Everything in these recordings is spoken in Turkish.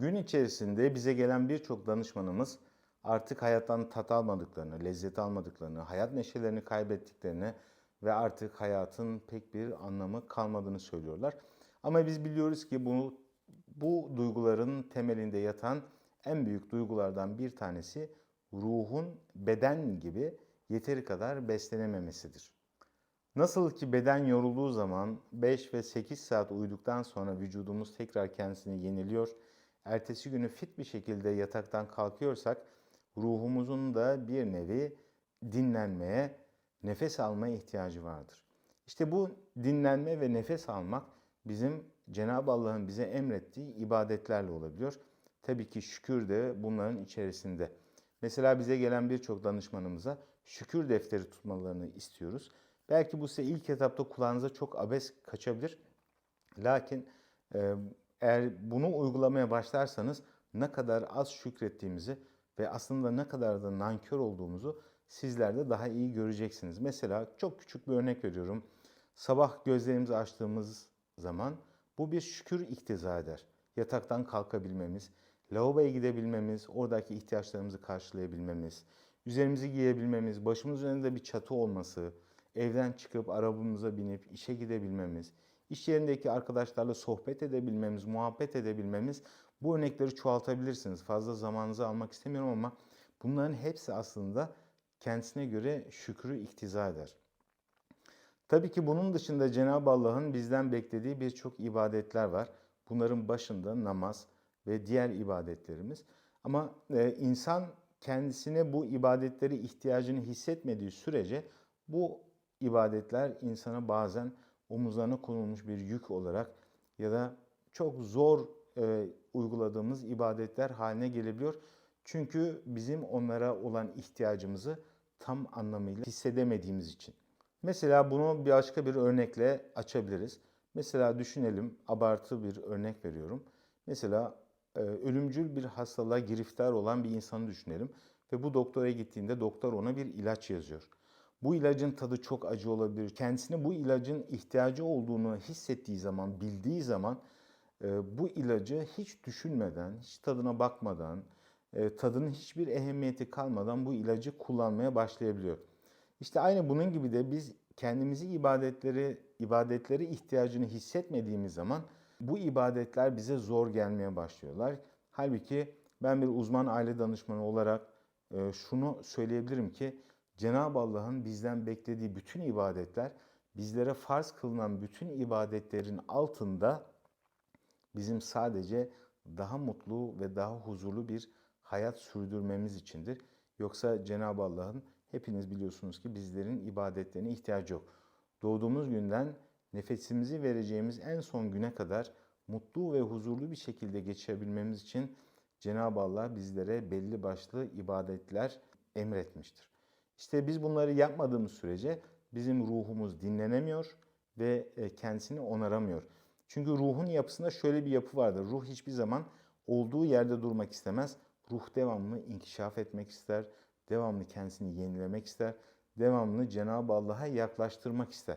Gün içerisinde bize gelen birçok danışmanımız artık hayattan tat almadıklarını, lezzet almadıklarını, hayat neşelerini kaybettiklerini ve artık hayatın pek bir anlamı kalmadığını söylüyorlar. Ama biz biliyoruz ki bu bu duyguların temelinde yatan en büyük duygulardan bir tanesi ruhun beden gibi yeteri kadar beslenememesidir. Nasıl ki beden yorulduğu zaman 5 ve 8 saat uyuduktan sonra vücudumuz tekrar kendisini yeniliyor, ertesi günü fit bir şekilde yataktan kalkıyorsak ruhumuzun da bir nevi dinlenmeye, nefes almaya ihtiyacı vardır. İşte bu dinlenme ve nefes almak bizim Cenab-ı Allah'ın bize emrettiği ibadetlerle olabiliyor. Tabii ki şükür de bunların içerisinde. Mesela bize gelen birçok danışmanımıza şükür defteri tutmalarını istiyoruz. Belki bu size ilk etapta kulağınıza çok abes kaçabilir. Lakin eğer bunu uygulamaya başlarsanız ne kadar az şükrettiğimizi ve aslında ne kadar da nankör olduğumuzu sizler de daha iyi göreceksiniz. Mesela çok küçük bir örnek veriyorum. Sabah gözlerimizi açtığımız zaman bu bir şükür iktiza eder. Yataktan kalkabilmemiz, lavaboya gidebilmemiz, oradaki ihtiyaçlarımızı karşılayabilmemiz, üzerimizi giyebilmemiz, başımız üzerinde bir çatı olması, evden çıkıp arabamıza binip işe gidebilmemiz, iş yerindeki arkadaşlarla sohbet edebilmemiz, muhabbet edebilmemiz bu örnekleri çoğaltabilirsiniz. Fazla zamanınızı almak istemiyorum ama bunların hepsi aslında kendisine göre şükrü iktiza eder. Tabii ki bunun dışında Cenab-ı Allah'ın bizden beklediği birçok ibadetler var. Bunların başında namaz ve diğer ibadetlerimiz. Ama e, insan kendisine bu ibadetleri ihtiyacını hissetmediği sürece bu ibadetler insana bazen omuzlarına konulmuş bir yük olarak ya da çok zor e, uyguladığımız ibadetler haline gelebiliyor. Çünkü bizim onlara olan ihtiyacımızı tam anlamıyla hissedemediğimiz için. Mesela bunu bir başka bir örnekle açabiliriz. Mesela düşünelim, abartı bir örnek veriyorum. Mesela e, ölümcül bir hastalığa giriftar olan bir insanı düşünelim ve bu doktora gittiğinde doktor ona bir ilaç yazıyor. Bu ilacın tadı çok acı olabilir. Kendisine bu ilacın ihtiyacı olduğunu hissettiği zaman, bildiği zaman e, bu ilacı hiç düşünmeden, hiç tadına bakmadan, e, tadının hiçbir ehemmiyeti kalmadan bu ilacı kullanmaya başlayabiliyor. İşte aynı bunun gibi de biz kendimizi ibadetleri, ibadetleri ihtiyacını hissetmediğimiz zaman bu ibadetler bize zor gelmeye başlıyorlar. Halbuki ben bir uzman aile danışmanı olarak e, şunu söyleyebilirim ki Cenab-ı Allah'ın bizden beklediği bütün ibadetler bizlere farz kılınan bütün ibadetlerin altında bizim sadece daha mutlu ve daha huzurlu bir hayat sürdürmemiz içindir. Yoksa Cenab-ı Allah'ın hepiniz biliyorsunuz ki bizlerin ibadetlerine ihtiyacı yok. Doğduğumuz günden nefesimizi vereceğimiz en son güne kadar mutlu ve huzurlu bir şekilde geçirebilmemiz için Cenab-ı Allah bizlere belli başlı ibadetler emretmiştir. İşte biz bunları yapmadığımız sürece bizim ruhumuz dinlenemiyor ve e, kendisini onaramıyor. Çünkü ruhun yapısında şöyle bir yapı vardır. Ruh hiçbir zaman olduğu yerde durmak istemez. Ruh devamlı inkişaf etmek ister, devamlı kendisini yenilemek ister, devamlı Cenab-ı Allah'a yaklaştırmak ister.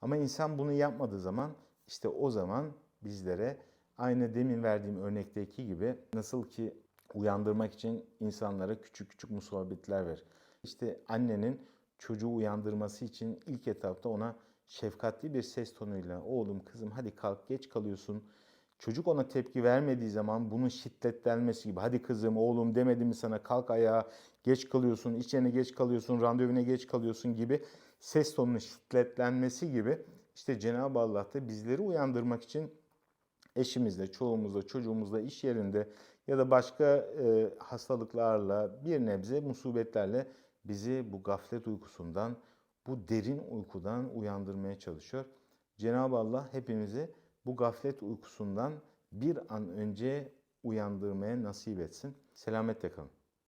Ama insan bunu yapmadığı zaman işte o zaman bizlere aynı demin verdiğim örnekteki gibi nasıl ki uyandırmak için insanlara küçük küçük musabetler ver. İşte annenin çocuğu uyandırması için ilk etapta ona şefkatli bir ses tonuyla oğlum kızım hadi kalk geç kalıyorsun. Çocuk ona tepki vermediği zaman bunun şiddetlenmesi gibi hadi kızım oğlum demedim mi sana kalk ayağa geç kalıyorsun iş yerine geç kalıyorsun randevuna geç kalıyorsun gibi ses tonunun şiddetlenmesi gibi işte Cenab-ı Allah da bizleri uyandırmak için eşimizle, çoğumuzla, çocuğumuzla, iş yerinde ya da başka e, hastalıklarla bir nebze musibetlerle bizi bu gaflet uykusundan, bu derin uykudan uyandırmaya çalışıyor. Cenab-ı Allah hepimizi bu gaflet uykusundan bir an önce uyandırmaya nasip etsin. Selametle kalın.